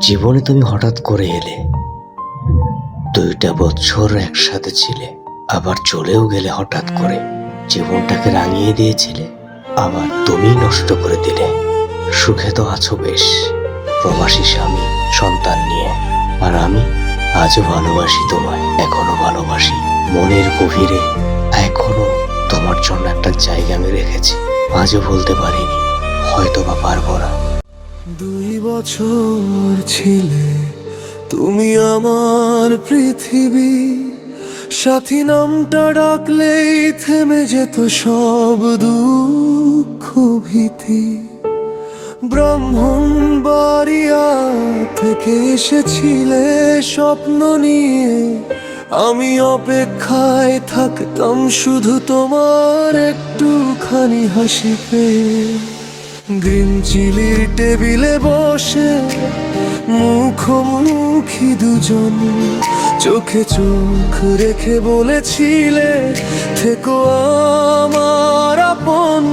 জীবনে তুমি হঠাৎ করে এলে। দুইটা বছর একসাথে ছিলে, আবার চলেও গেলে হঠাৎ করে। জীবনটাকে রাঙিয়ে দিয়েছিলে, আবার তুমি নষ্ট করে দিলে। সুখে তো আছো বেশ, প্রবাসী স্বামী, সন্তান নিয়ে। আর আমি আজও ভালোবাসি তোমায়, এখনও ভালোবাসি। মনের গভীরে এখনও তোমার জন্য একটা জায়গা আমি রেখেছি। আজও বলতে পারিনি হয়তো বা পারব না। দুই বছর ছিলে, তুমি আমার পৃথিবী। সাথী নামটা ডাকলেই থেমে যেত সব দুঃখ ভীতি। ব্রাহ্মণ বাড়িয়া থেকে এসেছিলে স্বপ্ন নিয়ে। আমি অপেক্ষায় থাকতাম শুধু তোমার একটুখানি হাসি পেয়ে গ্রিন চিলির টেবিলে বসে মুখোমুখি দুজন চোখে চোখ রেখে বলেছিলে, থেকো আমার আপন।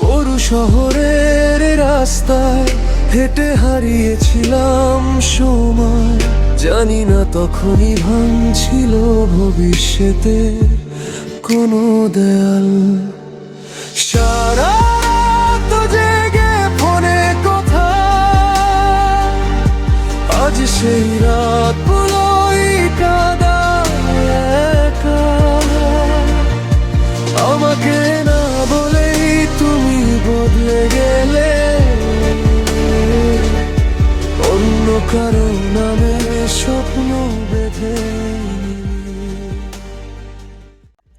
পরু শহরের রাস্তায় হেঁটে হারিয়েছিলাম সময়। জানি না তখনই ভাঙছিল ভবিষ্যতে কোনো দেয়াল। সারা সেই রাত পুরোই কাদা। আমাকে না বলেই তুমি বদলে গেলে। অন্য কারও নামে স্বপ্ন বেঁধে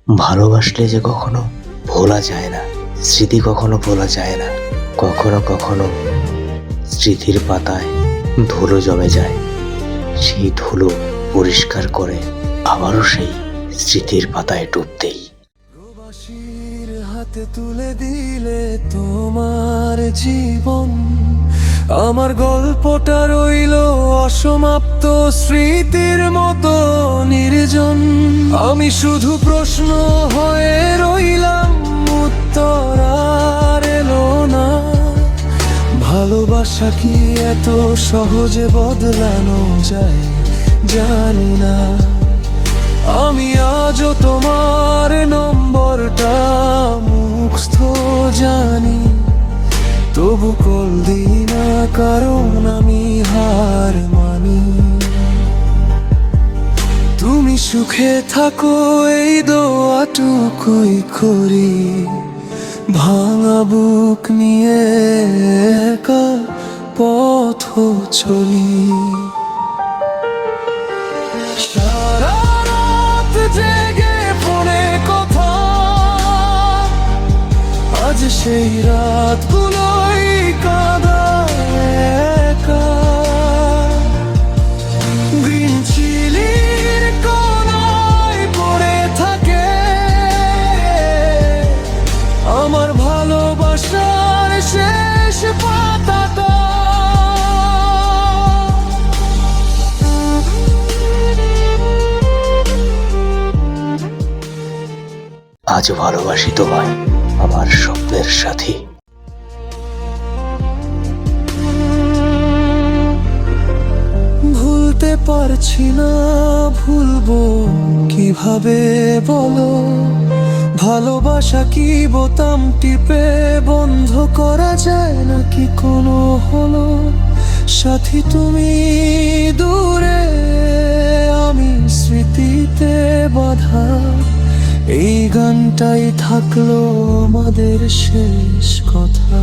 ভালোবাসলে যে কখনো ভোলা যায় না, স্মৃতি কখনো ভোলা যায় না, কখনো কখনো স্মৃতির পাতায় ধুলো জমে যায়। সেই ধুলো পরিষ্কার করে, আবারও সেই স্মৃতির পাতায় ডুব দেই। প্রবাসীর হাতে তুলে দিলে তোমার জীবন। আমার গল্পটা রইল অসমাপ্ত স্মৃতির মতো নির্জন। আমি শুধু প্রশ্ন হয়ে রইলাম উত্তর। ভালোবাসা কি এত সহজে বদলানো যায়? জানি না। আমি আজও তোমার নম্বরটা মুখস্থ জানি। তবু কল দিই না, কারণ আমি হার মানি। তুমি সুখে থাকো, এই দোয়াটুকুই করি। ভাঙা বুক নিয়ে চলি। সারা রাত ফোনে কথা। আজ সেই রাত আজও ভালোবাসি তোমায়, আমার স্বপ্নের সাথী। ভুলতে পারছি না, ভুলবো কীভাবে বলো? ভালোবাসা কি বোতাম টিপে বন্ধ করা যায় নাকি কোনো হলো? সাথী তুমি এই গানটাই থাকল আমাদের শেষ কথা।